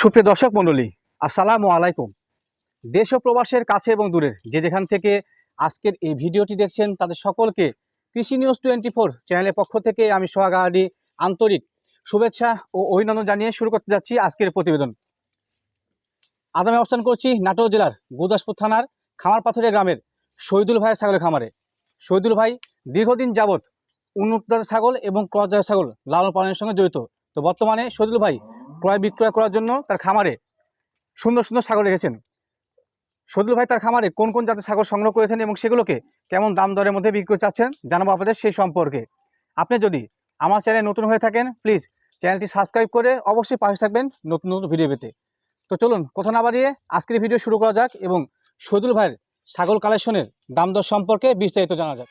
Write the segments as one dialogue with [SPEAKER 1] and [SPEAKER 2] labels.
[SPEAKER 1] সুপ্রিয় দর্শক মণ্ডলী, আসসালামু আলাইকুম। দেশ ও প্রবাসের কাছে এবং দূরের যে যেখান থেকে আজকের এই ভিডিওটি দেখছেন, তাদের সকলকে কৃষি নিউজ টোয়েন্টি ফোর চ্যানেলের পক্ষ থেকে আমি সোহাগাড়ি আন্তরিক শুভেচ্ছা ও অভিনন্দন জানিয়ে শুরু করতে যাচ্ছি আজকের প্রতিবেদন। আজ আমি অবস্থান করছি নাটোর জেলার গুরদাসপুর থানার খামার পাথরিয়া গ্রামের শহীদুল ভাইয়ের ছাগলের খামারে। শহীদুল ভাই দীর্ঘদিন যাবৎ উন্নত ছাগল এবং ক্রস ছাগল লালন পালনের সঙ্গে জড়িত। তো বর্তমানে শহীদুল ভাই ক্রয় বিক্রয় করার জন্য তার খামারে সুন্দর সুন্দর ছাগল রেখেছেন। সদুল ভাই তার খামারে কোন কোন জাতের ছাগল সংগ্রহ করেছেন এবং সেগুলোকে কেমন দাম দরের মধ্যে বিক্রি চাচ্ছেন জানাব আপনাদের সেই সম্পর্কে। আপনি যদি আমার চ্যানেল নতুন হয়ে থাকেন, প্লিজ চ্যানেলটি সাবস্ক্রাইব করে অবশ্যই পাশে থাকবেন নতুন নতুন ভিডিও পেতে। তো চলুন, কথা না বাড়িয়ে আজকের ভিডিও শুরু করা যাক এবং সদুল ভাইয়ের ছাগল কালেকশনের দাম দর সম্পর্কে বিস্তারিত জানা যাক।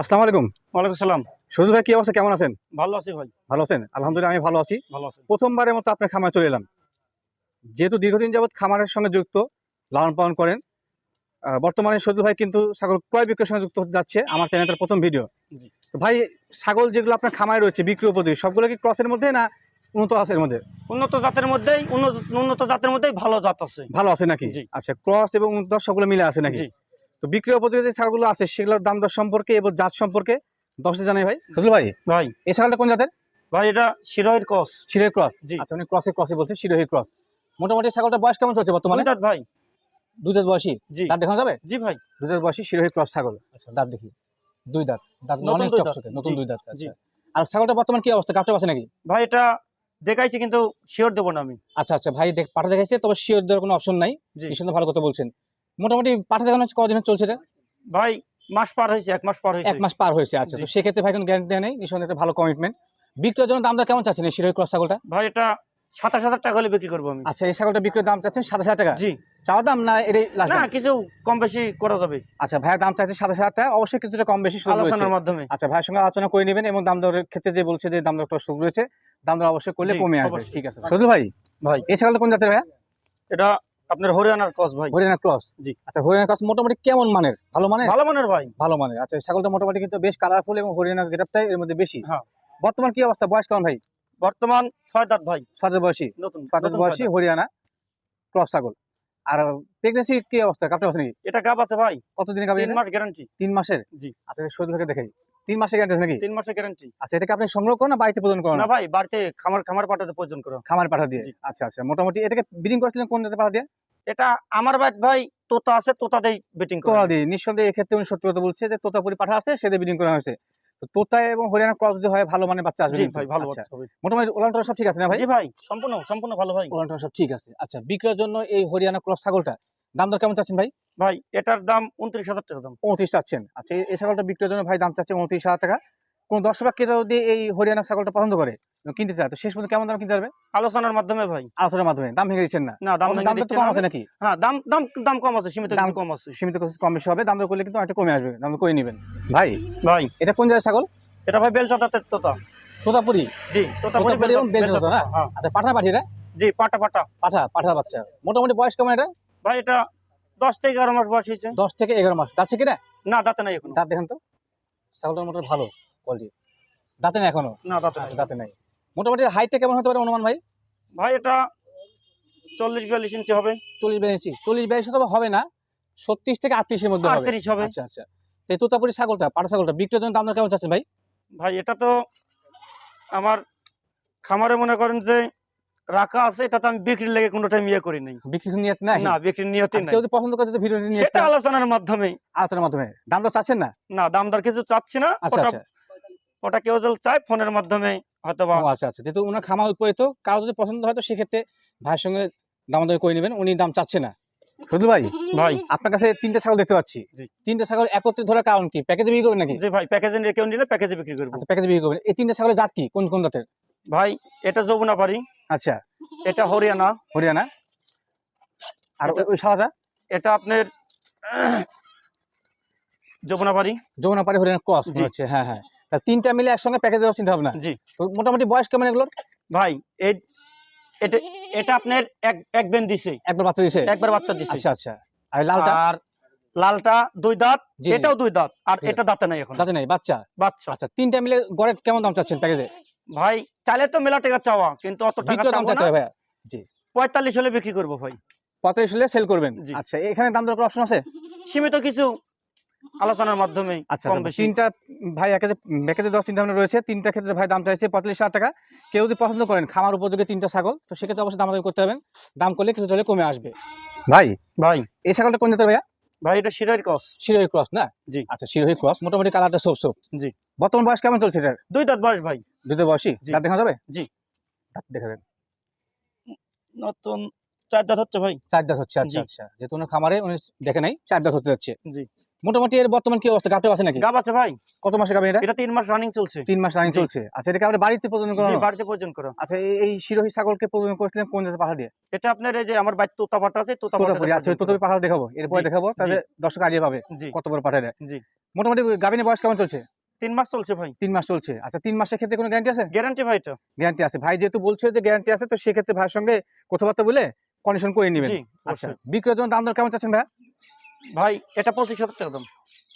[SPEAKER 1] আসসালামু আলাইকুম।
[SPEAKER 2] ওয়ালাইকুম সালাম।
[SPEAKER 1] সদুল ভাই কি অবস্থা? কেমন আছেন?
[SPEAKER 2] ভালো আছি ভাই।
[SPEAKER 1] ভালো আছেন? আলহামদুলিল্লাহ আমি ভালো আছি।
[SPEAKER 2] ভালো আছি।
[SPEAKER 1] প্রথমবারের মতো আপনার খামারে চলে এলাম। যেহেতু দীর্ঘদিন যাবৎ খামারের সঙ্গে যুক্ত লালন পালন করেন বর্তমানে সদু ভাই কিন্তু ছাগল ক্রয় বিক্রয়ের সঙ্গে যুক্ত হতে যাচ্ছে আমার চ্যানেলের প্রথম ভিডিও। তো ভাই ছাগল যেগুলো আপনার খামারে রয়েছে বিক্রি উপযোগী সবগুলো কি ক্রসের মধ্যে না উন্নত এর মধ্যে?
[SPEAKER 2] উন্নত জাতের মধ্যেই উন্নত জাতের মধ্যেই ভালো জাত আছে।
[SPEAKER 1] ভালো আছে নাকি। আচ্ছা ক্রস এবং উন্নত সবগুলো মিলে আছে নাকি? তো বিক্রি উপযোগী যে ছাগলগুলো আছে সেগুলোর দাম দর সম্পর্কে এবং জাত সম্পর্কে দশটা জানাই ভাই। সদুল ভাই
[SPEAKER 2] ভাই।
[SPEAKER 1] এই ছাগলটা কোন জাতের?
[SPEAKER 2] ভাই এটা শিরোহের কস
[SPEAKER 1] শিরোহী ক্রস?
[SPEAKER 2] জি।
[SPEAKER 1] আচ্ছা উনি ক্রসে ক্রসে বলছেন শিরোহী ক্রস। মোটামুটি ছাগলটা বয়স কেমন চলছে বর্তমানে?
[SPEAKER 2] ভাই।
[SPEAKER 1] দুই দাঁত বয়সী?
[SPEAKER 2] জি।
[SPEAKER 1] দাঁত দেখানো যাবে?
[SPEAKER 2] জি ভাই।
[SPEAKER 1] দুই দাঁত বয়সী শিরোহী ক্রস ছাগল। আচ্ছা দাঁত দেখি। দুই দাঁত। দাঁত
[SPEAKER 2] নতুন
[SPEAKER 1] অনেক
[SPEAKER 2] দুই দাঁত,
[SPEAKER 1] চকচকে নতুন দুই দাঁত। আচ্ছা। আর ছাগলটা বর্তমান কি অবস্থা? কাপটা আছে নাকি?
[SPEAKER 2] ভাই এটা দেখাইছি কিন্তু শিওর দেবো না আমি।
[SPEAKER 1] আচ্ছা আচ্ছা ভাই দেখ পাঠা দেখাইছে তবে শিওর দেওয়ার কোনো অপশন নাই।
[SPEAKER 2] জি।
[SPEAKER 1] নিঃসন্দেহে ভালো কথা বলছেন। মোটামুটি পাঠা দেখানো কদিন চলছে এটা?
[SPEAKER 2] ভাই মাস পার হয়েছে এক মাস পার হয়েছে।
[SPEAKER 1] এক মাস পার হয়েছে আচ্ছা। তো সেক্ষেত্রে ভাই কোনো গ্যারান্টি নেই? নিঃসন্দেহে একটা ভালো কমিটমেন্ট বিক্রয়ের জন্য দামটা কেমন চাচ্ছেন এই শিরোহী ক্রস ছাগলটা?
[SPEAKER 2] ভাই এটা সাতাশ হাজার টাকা হলে বিক্রি করব আমি।
[SPEAKER 1] আচ্ছা এই ছাগলটা বিক্রয়ের দাম চাচ্ছেন সাতাশ হাজার টাকা?
[SPEAKER 2] জি।
[SPEAKER 1] চাওয়া দাম না এটাই লাস্ট
[SPEAKER 2] না কিছু কম বেশি করা যাবে।
[SPEAKER 1] আচ্ছা ভাইয়ের দাম চাইছে সাতাশ হাজার টাকা। অবশ্যই কিছুটা কম বেশি।
[SPEAKER 2] আলোচনার মাধ্যমে।
[SPEAKER 1] আচ্ছা ভাইয়ের সঙ্গে আলোচনা করে নেবেন এবং দাম দরের ক্ষেত্রে যে বলছে যে দাম দর একটা সুযোগ রয়েছে দাম দর অবশ্যই করলে কমে আসবে। ঠিক আছে শুধু ভাই
[SPEAKER 2] ভাই।
[SPEAKER 1] এই ছাগলটা কোন জাতের ভাইয়া?
[SPEAKER 2] এটা আপনার হরিয়ানার কস ভাই।
[SPEAKER 1] হরিয়ানা ক্রস?
[SPEAKER 2] জি।
[SPEAKER 1] আচ্ছা হরিয়ানা ক্রস মোটামুটি কেমন মানের? ভালো মানের?
[SPEAKER 2] ভালো মানের ভাই।
[SPEAKER 1] ভালো মানের। আচ্ছা ছাগলটা মোটামুটি কিন্তু বেশ কালারফুল এবং হরিয়ানা গেটআপটাই এর মধ্যে বেশি।
[SPEAKER 2] হ্যাঁ।
[SPEAKER 1] বর্তমান কি অবস্থা? বয়স কেমন ভাই?
[SPEAKER 2] বর্তমান ছয় দাঁত ভাই।
[SPEAKER 1] সাতের বয়সী?
[SPEAKER 2] নতুন
[SPEAKER 1] সাতের
[SPEAKER 2] নতুন
[SPEAKER 1] বয়সী হরিয়ানা ক্রস ছাগল। আর প্রেগনেন্সি কি অবস্থা? কাপটা আছে নাকি
[SPEAKER 2] এটা গাব আছে ভাই।
[SPEAKER 1] কতদিনে গাবি
[SPEAKER 2] তিন মাস গ্যারান্টি
[SPEAKER 1] তিন মাসের?
[SPEAKER 2] জি।
[SPEAKER 1] আচ্ছা ভাইকে দেখাই। তিন মাসের গ্যারান্টি নাকি?
[SPEAKER 2] তিন মাসের গ্যারান্টি
[SPEAKER 1] আচ্ছা এটাকে আপনি সংগ্রহ করেন না বাড়িতে করেন
[SPEAKER 2] না? ভাই বাড়িতে খামার খামার পাঠাতে করো।
[SPEAKER 1] খামার পাঠা দিয়ে? আচ্ছা আচ্ছা মোটামুটি এটাকে ব্রিডিং করেছিলেন কোন পাঠা দিয়ে
[SPEAKER 2] এটা আমার ভাই তোতা আছে তোতা দেই
[SPEAKER 1] তোতা নিঃসন্দেহে এক্ষেত্রে উনি সত্যি কথা বলছে যে তোতাপুরি পাঠা আছে সেটা ব্রিডিং করা হয়েছে। তোতা এবং হরিয়ানা ক্রস যদি হয় ভালো মানে বাচ্চা আসবে
[SPEAKER 2] ভাই ভালো
[SPEAKER 1] আচ্ছা। মোটামুটি ওলানটা সব ঠিক আছে না ভাই?
[SPEAKER 2] জি ভাই সম্পূর্ণ সম্পূর্ণ ভালো ভাই।
[SPEAKER 1] ওলানটা সব ঠিক আছে। আচ্ছা বিক্রয়ের জন্য এই হরিয়ানা ক্রস ছাগলটা দাম দর কেমন চাচ্ছেন ভাই?
[SPEAKER 2] ভাই এটার দাম উনত্রিশ হাজার টাকা দাম।
[SPEAKER 1] উনত্রিশ চাচ্ছেন। আচ্ছা এই- ছাগলটা বিক্রয়ের জন্য ভাই দাম চাচ্ছে উনত্রিশ হাজার টাকা। কোন দর্শক বা ক্রেতা যদি এই হরিয়ানা ছাগলটা পছন্দ করে কিনতে চায় তো শেষ পর্যন্ত কেমন দাম কিনতে পারবে?
[SPEAKER 2] আলোচনার মাধ্যমে ভাই।
[SPEAKER 1] আলোচনার মাধ্যমে। দাম ভেঙে দিচ্ছেন না?
[SPEAKER 2] না দাম
[SPEAKER 1] দাম কম আছে নাকি?
[SPEAKER 2] হ্যাঁ দাম দাম দাম কম আছে সীমিত
[SPEAKER 1] দাম-
[SPEAKER 2] কম আছে।
[SPEAKER 1] সীমিত কম বেশি হবে দাম করলে কিন্তু একটা কমে আসবে দাম করে নেবেন। ভাই
[SPEAKER 2] ভাই।
[SPEAKER 1] এটা কোন জায়গায় ছাগল?
[SPEAKER 2] এটা ভাই বেলচা দাঁতের তোতা
[SPEAKER 1] তোতাপুরি?
[SPEAKER 2] জি তোতা
[SPEAKER 1] তোতাপুরি
[SPEAKER 2] বেলচা-
[SPEAKER 1] এবং বেলচা
[SPEAKER 2] বেলচা
[SPEAKER 1] তোতা না?
[SPEAKER 2] হ্যাঁ।
[SPEAKER 1] আচ্ছা পাঠা পাঠি এটা?
[SPEAKER 2] জি পাটা পাটা
[SPEAKER 1] পাঠা পাঠার বাচ্চা। মোটামুটি বয়স কেমন এটা?
[SPEAKER 2] ভাই এটা দশ থেকে এগারো মাস বয়স হয়েছে।
[SPEAKER 1] দশ থেকে এগারো মাস। যাচ্ছে কিনা
[SPEAKER 2] না? দাঁতে নাই এখন।
[SPEAKER 1] দাঁত দেখেন তো। ছাগলটার মোটামুটি ভালো কোয়ালিটি দাঁতে নেই এখনও?
[SPEAKER 2] না দাঁতে নাই।
[SPEAKER 1] দাঁতে নাই। মোটামুটি হাইটটা কেমন হতে পারে অনুমান ভাই?
[SPEAKER 2] ভাই এটা চল্লিশ বিয়াল্লিশ ইঞ্চি হবে।
[SPEAKER 1] চল্লিশ বিয়াল্লিশ চল্লিশ বিয়াল্লিশ তো হবে না। ছত্রিশ থেকে আটত্রিশের মধ্যে
[SPEAKER 2] আটত্রিশ হবে।
[SPEAKER 1] আচ্ছা আচ্ছা। তো তোতাপুরি ছাগলটা পাঠা ছাগলটা বিক্রির জন্য দাম কেমন চাচ্ছেন ভাই?
[SPEAKER 2] ভাই এটা তো আমার খামারে মনে করেন যে রাখা আছে এটা তো আমি বিক্রির লেগে কোনো টাইম ইয়ে করি নাই।
[SPEAKER 1] বিক্রি নিয়ত নাই?
[SPEAKER 2] না বিক্রির নিয়তি
[SPEAKER 1] আচ্ছা,
[SPEAKER 2] নাই।
[SPEAKER 1] কেউ যদি পছন্দ করে তো ভিডিওটি নিয়ে
[SPEAKER 2] সেটা আলোচনার মাধ্যমে
[SPEAKER 1] আলোচনার মাধ্যমে। দাম দর চাচ্ছেন না?
[SPEAKER 2] না দাম দর কিছু চাচ্ছি না।
[SPEAKER 1] আচ্ছা
[SPEAKER 2] ওটা
[SPEAKER 1] আচ্ছা।
[SPEAKER 2] ওটা কেউ যদি চায় ফোনের মাধ্যমে হয়তো বা
[SPEAKER 1] আচ্ছা আচ্ছা। যেহেতু ওনার খামার উপরিত কারও যদি পছন্দ হয় তো সেক্ষেত্রে ভাইয়ের সঙ্গে দাম দর করে নেবেন উনি দাম চাচ্ছে না। শুধু ভাই
[SPEAKER 2] ভাই।
[SPEAKER 1] আপনার কাছে তিনটে ছাগল দেখতে পাচ্ছি।
[SPEAKER 2] জি।
[SPEAKER 1] তিনটে ছাগল একত্রে ধরার কারণ কি? প্যাকেজে বিক্রি করবেন নাকি?
[SPEAKER 2] যে ভাই প্যাকেজে কেউ নিলে প্যাকেজে বিক্রি করব।
[SPEAKER 1] আচ্ছা প্যাকেজে বিক্রি করবেন। এই তিনটে ছাগলের জাত কি? কোন কোন জাতের
[SPEAKER 2] ভাই এটা যমুনা পারি
[SPEAKER 1] আচ্ছা
[SPEAKER 2] এটা হরিয়ানা
[SPEAKER 1] হরিয়ানা। আর ওই- সাদাটা
[SPEAKER 2] এটা আপনার যমুনা পারি
[SPEAKER 1] যমুনা পাড়ি হরিয়ানা ক্রস।
[SPEAKER 2] জি।
[SPEAKER 1] হচ্ছে হ্যাঁ হ্যাঁ। তা তিনটা মিলে একসঙ্গে প্যাকেজ দেওয়ার চিন্তা ভাবনা?
[SPEAKER 2] জি।
[SPEAKER 1] তো মোটামুটি বয়স কেমন এগুলোর?
[SPEAKER 2] ভাই এই এটা এটা আপনার এক এক বেন দিছে।
[SPEAKER 1] একবার বাচ্চা দিছে?
[SPEAKER 2] একবার বাচ্চা দিছে।
[SPEAKER 1] আচ্ছা আচ্ছা। আর লালটা?
[SPEAKER 2] আর লালটা দুই দাঁত। এটাও দুই দাঁত আর এটা দাঁতে। নাই এখন।
[SPEAKER 1] দাঁতে নাই বাচ্চা?
[SPEAKER 2] বাচ্চা।
[SPEAKER 1] আচ্ছা তিনটা মিলে গড়ে কেমন দাম চাচ্ছেন প্যাকেজে
[SPEAKER 2] ভাই চাইলে তো মেলা টাকা চাওয়া কিন্তু অত টাকা
[SPEAKER 1] চাইতে
[SPEAKER 2] না।
[SPEAKER 1] হবে ভাইয়া।
[SPEAKER 2] পঁয়তাল্লিশ হলে বিক্রি করব ভাই।
[SPEAKER 1] পঁয়তাল্লিশ হলে সেল করবেন? আচ্ছা এখানে দাম দর করার অপশন আছে?
[SPEAKER 2] সীমিত কিছু আলোচনার মাধ্যমে
[SPEAKER 1] আচ্ছা তিনটা ভাই একে ব্যাকেতে দশ তিনটা রয়েছে। তিনটা ক্ষেত্রে ভাই দাম চাইছে পঁয়তাল্লিশ হাজার টাকা। কেউ যদি পছন্দ করেন খামার উপযোগী তিনটা ছাগল তো সেক্ষেত্রে অবশ্যই দাম করতে হবেন দাম করলে কিছু হলে কমে আসবে। ভাই
[SPEAKER 2] ভাই।
[SPEAKER 1] এই ছাগলটা কোন জাতের ভাইয়া?
[SPEAKER 2] ভাই এটা শিরার ক্রস।
[SPEAKER 1] শিরোহী ক্রস না?
[SPEAKER 2] জি।
[SPEAKER 1] আচ্ছা শিরোহী ক্রস। মোটামুটি কালারটা সোপ সোপ
[SPEAKER 2] জি।
[SPEAKER 1] বর্তমান বয়স কেমন চলছে এটার?
[SPEAKER 2] দুই দাঁত বয়স ভাই।
[SPEAKER 1] দুধের বয়সী?
[SPEAKER 2] জি।
[SPEAKER 1] দাঁত দেখা যাবে?
[SPEAKER 2] জি।
[SPEAKER 1] দাঁত দেখা দেন
[SPEAKER 2] নতুন চার দাঁত হচ্ছে ভাই।
[SPEAKER 1] চার দাঁত হচ্ছে আচ্ছা আচ্ছা। যেহেতু উনি খামারে উনি দেখে নাই চার দাঁত হতে যাচ্ছে।
[SPEAKER 2] জি।
[SPEAKER 1] মোটামুটি এর বর্তমান কি অবস্থা? গাপটা আছে নাকি?
[SPEAKER 2] গাব আছে ভাই।
[SPEAKER 1] কত মাসে গাবে এটা?
[SPEAKER 2] এটা তিন মাস রানিং চলছে।
[SPEAKER 1] তিন মাস রানিং চলছে। আচ্ছা এটাকে আমরা বাড়িতে প্রদান
[SPEAKER 2] জি বাড়িতে পর্যন্ত করা।
[SPEAKER 1] আচ্ছা এই- শিরোহী ছাগলকে প্রদান করেছিলেন কোন জাতের পাঠা দিয়ে?
[SPEAKER 2] এটা আপনার এই যে আমার বাড়িতে তোতা আছে তোতা
[SPEAKER 1] তোতাপুরি আচ্ছা ওই পাঠা দেখাবো এরপরে দেখাবো তাহলে দর্শক আইডিয়া পাবে কত বড় পাঠা
[SPEAKER 2] জি।
[SPEAKER 1] মোটামুটি গাবিনের বয়স কেমন চলছে?
[SPEAKER 2] তিন মাস চলছে ভাই।
[SPEAKER 1] তিন মাস চলছে। আচ্ছা তিন মাসের ক্ষেত্রে কোনো গ্যারান্টি আছে?
[SPEAKER 2] গ্যারান্টি ভাই এটা।
[SPEAKER 1] গ্যারান্টি আছে। ভাই যেহেতু বলছে যে গ্যারান্টি আছে তো সেক্ষেত্রে ভাইয়ের সঙ্গে কথাবার্তা বলে কন্ডিশন করে নেবেন। আচ্ছা বিক্রয়ের জন্য দাম দর কেমন চাচ্ছেন ভাই
[SPEAKER 2] ভাই এটা পঁচিশ হাজার টাকা দাম।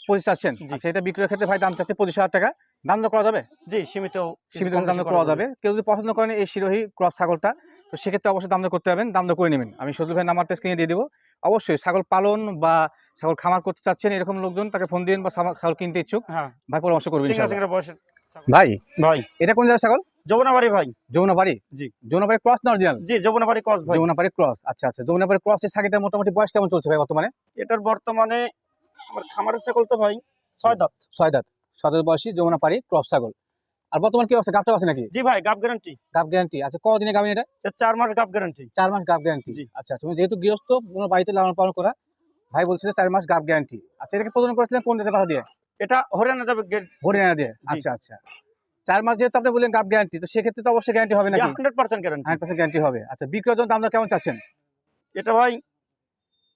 [SPEAKER 1] পঁচিশ চাচ্ছেন? আচ্ছা এটা বিক্রয়ের ক্ষেত্রে ভাই দাম চাচ্ছে পঁচিশ হাজার টাকা। দাম দর করা যাবে?
[SPEAKER 2] জি সীমিত
[SPEAKER 1] সীমিত দাম দর করা যাবে। কেউ যদি পছন্দ করেন এই শিরোহী ক্রস ছাগলটা তো সেক্ষেত্রে অবশ্যই দাম করতে হবেন দাম দর করে নেবেন। আমি সজল ভাই নাম্বারটা স্ক্রিনে দিয়ে দেবো। অবশ্যই ছাগল পালন বা ছাগল খামার করতে চাচ্ছেন এরকম লোকজন তাকে ফোন দিন বা ছাগল- ছাগল কিনতে ইচ্ছুক
[SPEAKER 2] হ্যাঁ।
[SPEAKER 1] ভাই পরামর্শ করবেন ভাই?
[SPEAKER 2] ভাই।
[SPEAKER 1] এটা কোন জায়গায় ছাগল?
[SPEAKER 2] যমুনাবাড়ি ভাই।
[SPEAKER 1] যমুনাবাড়ি?
[SPEAKER 2] জি।
[SPEAKER 1] যমুনাবাড়ি ক্রস না অরিজিনাল?
[SPEAKER 2] জি যমুনাবাড়ি কস ভাই।
[SPEAKER 1] যমুনাবাড়ি ক্রস আচ্ছা আচ্ছা। যমুনাবাড়ি ক্রস এর ছাগলটা মোটামুটি বয়স কেমন চলছে ভাই বর্তমানে?
[SPEAKER 2] এটার বর্তমানে আমার খামারের ছাগল তো ভাই ছয় দাঁত।
[SPEAKER 1] ছয় দাঁত। সতেরো বয়সী যমুনাপাড়ি ক্রস ছাগল। আর বর্তমান কি অবস্থা? গাবটা আছে নাকি?
[SPEAKER 2] জি ভাই গাব গ্যারান্টি
[SPEAKER 1] গাব গ্যারান্টি আচ্ছা কদিনে গাবেন এটা?
[SPEAKER 2] চার মাস গাব গ্যারান্টি
[SPEAKER 1] চার মাস গাব গ্যারান্টি
[SPEAKER 2] জি।
[SPEAKER 1] আচ্ছা তুমি যেহেতু গৃহস্থ কোনো বাড়িতে লালন পালন করা ভাই বলছিল চার মাস গাব গ্যারান্টি আচ্ছা এটাকে প্রদান করেছিলেন কোন জাতের পাঠা দিয়ে?
[SPEAKER 2] এটা হরিয়ানা যাবে
[SPEAKER 1] হরিয়ানা দিয়ে। আচ্ছা আচ্ছা। চার মাস যেহেতু আপনি বললেন গাব গ্যারান্টি তো সেক্ষেত্রে তো অবশ্যই গ্যারান্টি হবে নাকি?
[SPEAKER 2] Hundred percent guarantee
[SPEAKER 1] hundred percent guarantee হবে। আচ্ছা জন্য দাম দর কেমন চাচ্ছেন?
[SPEAKER 2] এটা ভাই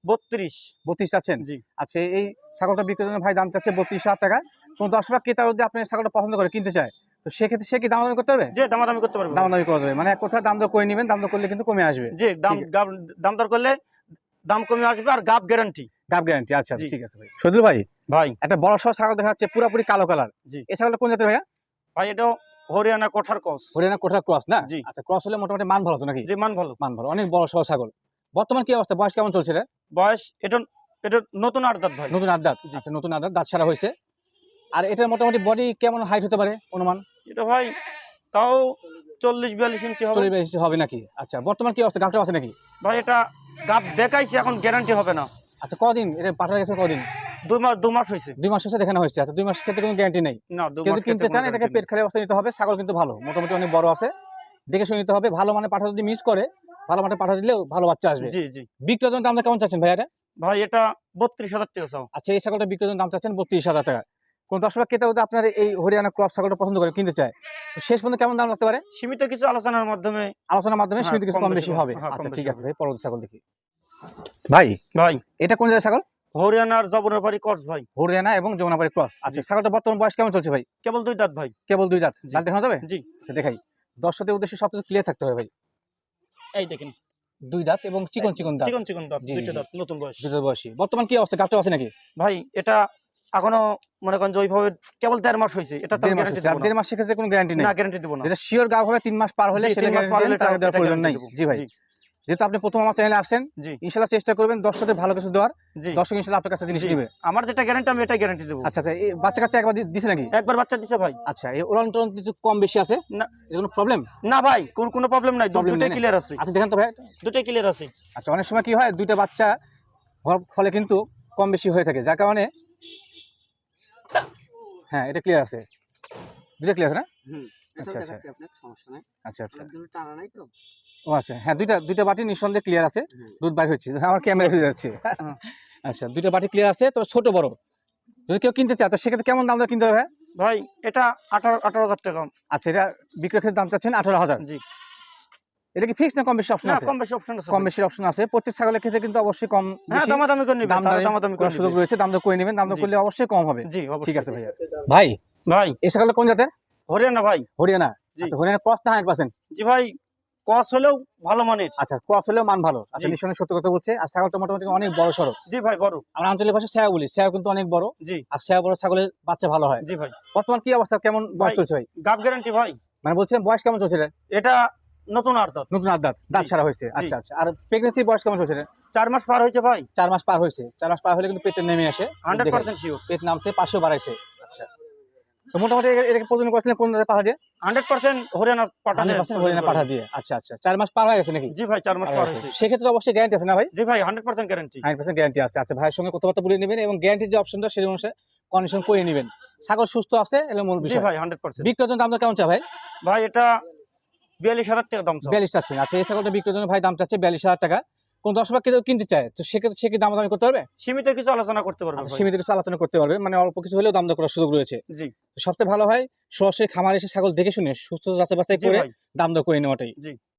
[SPEAKER 2] বত্রিশ।
[SPEAKER 1] বত্রিশ চাচ্ছেন?
[SPEAKER 2] জি।
[SPEAKER 1] আচ্ছা এই ছাগলটা বিক্রয়ের জন্য ভাই দাম চাচ্ছে বত্রিশ হাজার টাকা। কোনো দশ লাখ ক্রেতা যদি আপনি ছাগলটা পছন্দ করে কিনতে চায়? তো সেক্ষেত্রে সে কি দাম দামি করতে হবে
[SPEAKER 2] যে দামাদামি করতে পারবে।
[SPEAKER 1] দাম দামি করা মানে কোথায় দাম দর করে নেবেন দাম দর করলে কিন্তু কমে আসবে।
[SPEAKER 2] জি দাম দাম দর করলে দাম কমে আসবে আর গাব গ্যারান্টি
[SPEAKER 1] গাব গ্যারান্টি আচ্ছা আচ্ছা, ঠিক আছে ভাই। সজল ভাই
[SPEAKER 2] ভাই।
[SPEAKER 1] একটা বড় সড় ছাগল দেখা যাচ্ছে পুরোপুরি কালো কালার
[SPEAKER 2] জি।
[SPEAKER 1] এই ছাগলটা কোন জাতের ভাইয়া?
[SPEAKER 2] ভাই এটাও হরিয়ানা কোঠার কস
[SPEAKER 1] হরিয়ানা কোঠা ক্রস না?
[SPEAKER 2] জি।
[SPEAKER 1] আচ্ছা ক্রস হলে মোটামুটি মান ভালো তো নাকি?
[SPEAKER 2] যে মান ভালো।
[SPEAKER 1] মান ভালো অনেক বড় সড় ছাগল। বর্তমান কি অবস্থা? বয়স কেমন চলছে রে?
[SPEAKER 2] বয়স এটা এটা নতুন আট দাঁত ভাই।
[SPEAKER 1] নতুন আদাত
[SPEAKER 2] জি।
[SPEAKER 1] আচ্ছা নতুন আদাত দাঁত ছাড়া হয়েছে। আর এটার মোটামুটি বডি কেমন হাইট হতে পারে অনুমান?
[SPEAKER 2] এটা ভাই তাও চল্লিশ বিয়াল্লিশ ইঞ্চি হবে।
[SPEAKER 1] চল্লিশ বেশি হবে নাকি? আচ্ছা বর্তমান কি অবস্থা? গাবটা আছে নাকি?
[SPEAKER 2] ভাই এটা গাব দেখাইছে এখন গ্যারান্টি হবে না।
[SPEAKER 1] আচ্ছা কদিন? এটা পাঠা গেছে কদিন?
[SPEAKER 2] দুই মাস দু মাস হয়েছে।
[SPEAKER 1] দুই মাস হচ্ছে দেখানো হয়েছে। আচ্ছা দুই মাস ক্ষেত্রে কোনো গ্যারান্টি নেই।
[SPEAKER 2] না মাস
[SPEAKER 1] কিনতে চান এটাকে পেট খালি অবস্থা নিতে হবে। ছাগল কিন্তু ভালো। মোটামুটি অনেক বড় আছে। দেখে শুনে নিতে হবে। ভালো মানে পাঠা যদি মিস করে ভালো মানে পাঠা দিলেও ভালো বাচ্চা আসবে।
[SPEAKER 2] জি জি।
[SPEAKER 1] বিক্রয়ের জন্য দামটা কেমন চাচ্ছেন ভাই এটা?
[SPEAKER 2] ভাই এটা বত্রিশ হাজার টাকা
[SPEAKER 1] আচ্ছা এই ছাগলটা বিক্রয়ের জন্য দাম চাচ্ছেন বত্রিশ হাজার টাকা। কোন লাখ ক্রেতা যদি আপনার এই হরিয়ানা ক্রস ছাগলটা পছন্দ করে কিনতে চায় শেষ পর্যন্ত কেমন দাম লাগতে পারে?
[SPEAKER 2] সীমিত কিছু আলোচনার মাধ্যমে
[SPEAKER 1] আলোচনার মাধ্যমে
[SPEAKER 2] হ্যাঁ,
[SPEAKER 1] সীমিত কিছু
[SPEAKER 2] কম বেশি হবে। হ্যাঁ,
[SPEAKER 1] আচ্ছা ঠিক আছে ভাই পরবর্তী ছাগল দেখি। ভাই
[SPEAKER 2] ভাই।
[SPEAKER 1] এটা কোন জায়গায় ছাগল?
[SPEAKER 2] হরিয়ানার জবনের বাড়ি ভাই।
[SPEAKER 1] হরিয়ানা এবং যমুনাপাড়ি ক্রস। আচ্ছা ছাগলটা বর্তমান বয়স কেমন চলছে ভাই?
[SPEAKER 2] কেবল দুই দাঁত ভাই।
[SPEAKER 1] কেবল দুই দাঁত। দেখানো যাবে?
[SPEAKER 2] জি।
[SPEAKER 1] আচ্ছা দেখাই। দর্শকদের উদ্দেশ্যে সবকিছু ক্লিয়ার থাকতে হবে ভাই।
[SPEAKER 2] এই দেখেন।
[SPEAKER 1] দুই দাঁত এবং চিকন চিকন দাঁত।
[SPEAKER 2] চিকন চিকন দাঁত দাঁত নতুন বয়স।
[SPEAKER 1] দুটো বয়সী। বর্তমান কি অবস্থা? আছে নাকি?
[SPEAKER 2] ভাই এটা এখনও মনে করেন যে ওইভাবে কেবল দেড় মাস হয়েছে এটা তো গ্যারান্টি।
[SPEAKER 1] আর দেড় মাস সেক্ষেত্রে কোনো গ্যারান্টি নেই।
[SPEAKER 2] না গ্যারান্টি দেবো না।
[SPEAKER 1] যেটা শিওর গাভ হবে তিন মাস পার হলে সেটা
[SPEAKER 2] তিন মাস পার হলে
[SPEAKER 1] টাকা দেওয়ার প্রয়োজন নাই। জি ভাই। যেহেতু আপনি প্রথম আমার চ্যানেলে আসছেন
[SPEAKER 2] জি।
[SPEAKER 1] ইনশাল্লাহ চেষ্টা করবেন দর্শকদের ভালো কিছু দেওয়ার।
[SPEAKER 2] জি।
[SPEAKER 1] দর্শক ইনশাল্লাহ আপনার কাছে জিনিস। দিবে।
[SPEAKER 2] আমার যেটা গ্যারান্টি আমি এটাই গ্যারান্টি দেবো।
[SPEAKER 1] আচ্ছা আচ্ছা বাচ্চা কাচ্চা একবার দিছে নাকি?
[SPEAKER 2] একবার বাচ্চা দিছে ভাই।
[SPEAKER 1] আচ্ছা এই ওলান টোলান কিছু কম বেশি আছে?
[SPEAKER 2] না।
[SPEAKER 1] কোনো প্রবলেম
[SPEAKER 2] না ভাই কোন কোনো প্রবলেম নাই। দুটাই ক্লিয়ার আছে।
[SPEAKER 1] আচ্ছা দেখেন তো ভাই।
[SPEAKER 2] দুটোই ক্লিয়ার আছে।
[SPEAKER 1] আচ্ছা অনেক সময় কি হয় দুইটা বাচ্চা হওয়ার ফলে কিন্তু কম বেশি হয়ে থাকে। যার কারণে হ্যাঁ এটা ক্লিয়ার আছে। দুইটা ক্লিয়ার আছে না? আচ্ছা, আচ্ছা।
[SPEAKER 3] সমস্যা নাই।
[SPEAKER 1] আচ্ছা আচ্ছা।
[SPEAKER 3] টানা নাই তো।
[SPEAKER 1] ও আচ্ছা। হ্যাঁ দুইটা দুইটা বাটি নিঃসন্দেহে ক্লিয়ার আছে। দুধ বাইর হচ্ছে আমার ক্যামেরা হয়ে যাচ্ছে। আচ্ছা দুইটা বাটি ক্লিয়ার আছে তো ছোট বড়। যদি কেউ কিনতে চায় তো সেক্ষেত্রে কেমন দাম দর কিনতে হবে ভাই?
[SPEAKER 2] ভাই এটা আঠারো আঠারো হাজার টাকা
[SPEAKER 1] আচ্ছা এটা বিক্রয় ক্ষেত্রে দাম চাচ্ছেন আঠারো হাজার।
[SPEAKER 2] জি।
[SPEAKER 1] এটা কি ফিক্স না কম বেশি অপশন আছে?
[SPEAKER 2] কম বেশি অপশন আছে।
[SPEAKER 1] কম বেশি অপশন আছে। প্রত্যেক ছাগলের ক্ষেত্রে কিন্তু অবশ্যই কম
[SPEAKER 2] হ্যাঁ দামাদামি করে নিবে
[SPEAKER 1] দাম দামি
[SPEAKER 2] দামাদামি করে
[SPEAKER 1] করার সুযোগ রয়েছে দাম দর করে নেবেন দাম দর করলে অবশ্যই কম হবে।
[SPEAKER 2] জি
[SPEAKER 1] ঠিক আছে ভাইয়া। ভাই
[SPEAKER 2] ভাই।
[SPEAKER 1] এই কোন জাতের?
[SPEAKER 2] হরিয়ানা ভাই।
[SPEAKER 1] হরিয়ানা। আচ্ছা হরিয়ানা ক্রস না হান্ড্রেড পার্সেন্ট
[SPEAKER 2] জি ভাই কস হলেও ভালো মানের।
[SPEAKER 1] আচ্ছা ক্রস হলেও মান ভালো। আচ্ছা। সত্য কথা বলছে। আর ছাগলটা মোটামুটি অনেক বড় সড়ো।
[SPEAKER 2] জি ভাই বড়।
[SPEAKER 1] আমরা আঞ্চলিক ভাষায় ছায়া বলি। ছায়া কিন্তু অনেক বড়।
[SPEAKER 2] জি।
[SPEAKER 1] আর ছায়া বড় ছাগলের বাচ্চা ভালো হয়।
[SPEAKER 2] জি ভাই।
[SPEAKER 1] বর্তমান কি অবস্থা? কেমন বয়স চলছে ভাই?
[SPEAKER 2] গাব গ্যারান্টি ভাই।
[SPEAKER 1] মানে বলছিলেন বয়স কেমন চলছে
[SPEAKER 2] এটা নতুন আর দাঁত
[SPEAKER 1] নতুন আর দাঁত। ছাড়া হয়েছে। আচ্ছা আচ্ছা। আর প্রেগনেন্সি বয়স কেমন চলছে
[SPEAKER 2] চার মাস পার হয়েছে ভাই।
[SPEAKER 1] চার মাস পার হয়েছে। চার মাস পার হলে কিন্তু পেটে নেমে আসে।
[SPEAKER 2] হান্ড্রেড। Percent sure.
[SPEAKER 1] পেট নামছে পাঁচশো বাড়াইছে। আচ্ছা। তো মোটামুটি এটাকে করছিলেন কোন দিয়ে?
[SPEAKER 2] হান্ড্রেড পার্সেন্ট হরিয়ানা
[SPEAKER 1] হরিয়ানা পাঠা দিয়ে। আচ্ছা আচ্ছা। চার মাস পার হয়ে গেছে নাকি?
[SPEAKER 2] জি ভাই চার মাস পার হয়েছে।
[SPEAKER 1] সেক্ষেত্রে অবশ্যই গ্যারান্টি আছে না ভাই?
[SPEAKER 2] জি ভাই hundred percent guarantee
[SPEAKER 1] hundred percent guarantee আছে। আচ্ছা ভাইয়ের সঙ্গে কথাবার্তা বলে নেবেন এবং গ্যারান্টির যে অপশনটা সেই অনুসারে কন্ডিশন করে নেবেন। ছাগল সুস্থ আছে এগুলো মূল বিষয়।
[SPEAKER 2] ভাই হান্ড্রেড পার্সেন্ট।
[SPEAKER 1] বিক্রয়ের জন্য দামটা কেমন চাই ভাই?
[SPEAKER 2] ভাই এটা বিয়াল্লিশ হাজার টাকা দাম
[SPEAKER 1] বিয়াল্লিশ চাচ্ছেন আচ্ছা এই ছাগলটা বিক্রয়ের জন্য ভাই দাম চাচ্ছে বিয়াল্লিশ হাজার টাকা। কোন দশ কেউ কিনতে চায়? তো সেক্ষেত্রে সে কি দাম দামি করতে পারবে?
[SPEAKER 2] সীমিত কিছু আলোচনা করতে পারব
[SPEAKER 1] আচ্ছা, সীমিত কিছু আলোচনা করতে পারবে। মানে অল্প কিছু হলেও দাম দর করার সুযোগ রয়েছে।
[SPEAKER 2] জি।
[SPEAKER 1] সবচেয়ে ভালো হয় সরাসরি খামার এসে ছাগল দেখে শুনে সুস্থ বাছাই করে দাম দর করে নেওয়াটাই।
[SPEAKER 2] জি।